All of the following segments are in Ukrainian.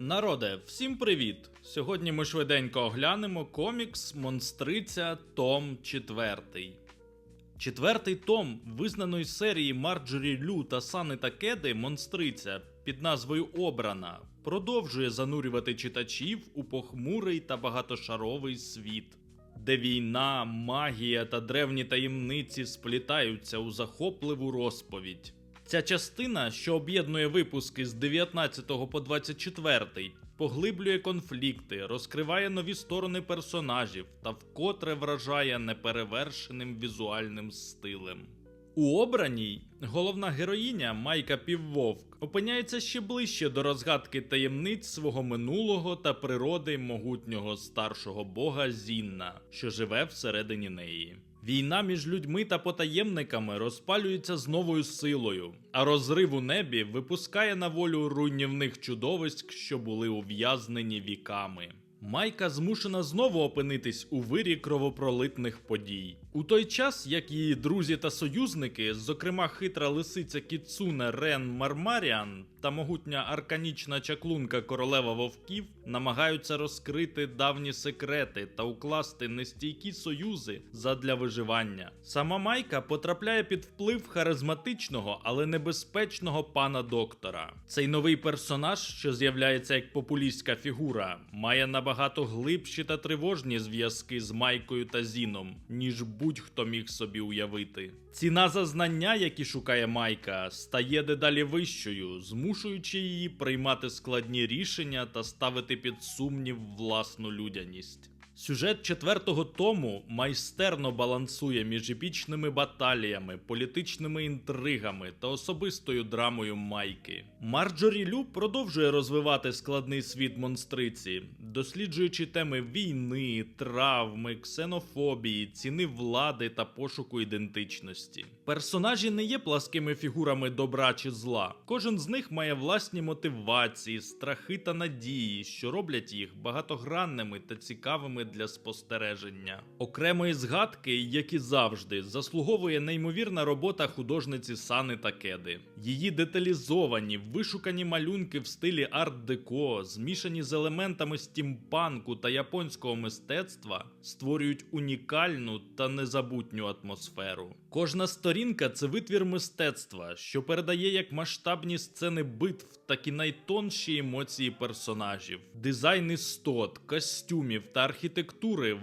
Народе, всім привіт! Сьогодні ми швиденько оглянемо комікс Монстриця Том 4. Четвертий том визнаної серії Марджорі Лю та Сани Такеди Монстриця під назвою Обрана продовжує занурювати читачів у похмурий та багатошаровий світ, де війна, магія та древні таємниці сплітаються у захопливу розповідь. Ця частина, що об'єднує випуски з 19 по 24, поглиблює конфлікти, розкриває нові сторони персонажів та вкотре вражає неперевершеним візуальним стилем. У обраній головна героїня Майка Піввовк опиняється ще ближче до розгадки таємниць свого минулого та природи могутнього старшого бога Зінна, що живе всередині неї. Війна між людьми та потаємниками розпалюється з новою силою, а розрив у небі випускає на волю руйнівних чудовиськ, що були ув'язнені віками. Майка змушена знову опинитись у вирі кровопролитних подій. У той час, як її друзі та союзники, зокрема хитра лисиця Кіцуне Рен Мармаріан та могутня арканічна чаклунка королева вовків, намагаються розкрити давні секрети та укласти нестійкі союзи задля виживання. Сама Майка потрапляє під вплив харизматичного, але небезпечного пана доктора. Цей новий персонаж, що з'являється як популістська фігура, має набагато глибші та тривожні зв'язки з Майкою та Зіном, ніж будь-хто міг собі уявити. Ціна за знання, які шукає Майка, стає дедалі вищою, змушуючи її приймати складні рішення та ставити під сумнів власну людяність. Сюжет четвертого тому майстерно балансує між епічними баталіями, політичними інтригами та особистою драмою Майки. Марджорі Лю продовжує розвивати складний світ монстриці, досліджуючи теми війни, травми, ксенофобії, ціни влади та пошуку ідентичності. Персонажі не є пласкими фігурами добра чи зла. Кожен з них має власні мотивації, страхи та надії, що роблять їх багатогранними та цікавими для спостереження. Окремої згадки, як і завжди, заслуговує неймовірна робота художниці Сани Такеди. Її деталізовані, вишукані малюнки в стилі арт-деко, змішані з елементами стімпанку та японського мистецтва, створюють унікальну та незабутню атмосферу. Кожна сторінка це витвір мистецтва, що передає як масштабні сцени битв, так і найтонші емоції персонажів. Дизайн істот, костюмів та архітектури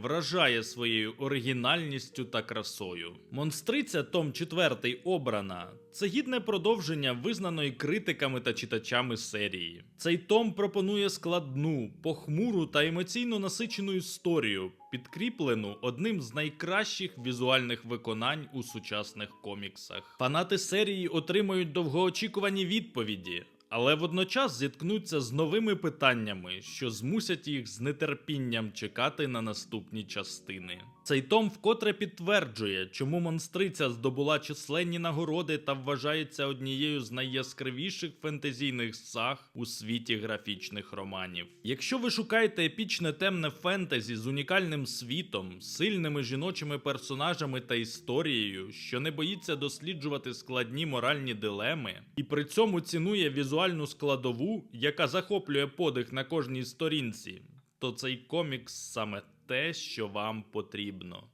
вражає своєю оригінальністю та красою. Монстриця Том 4 обрана. Це гідне продовження визнаної критиками та читачами серії. Цей том пропонує складну, похмуру та емоційно насичену історію, підкріплену одним з найкращих візуальних виконань у сучасних коміксах. Фанати серії отримають довгоочікувані відповіді. Але водночас зіткнуться з новими питаннями, що змусять їх з нетерпінням чекати на наступні частини. Цей том вкотре підтверджує, чому монстриця здобула численні нагороди та вважається однією з найяскравіших фентезійних саг у світі графічних романів. Якщо ви шукаєте епічне темне фентезі з унікальним світом, сильними жіночими персонажами та історією, що не боїться досліджувати складні моральні дилеми, і при цьому цінує візуальну складову, яка захоплює подих на кожній сторінці, то цей комікс саме те, що вам потрібно.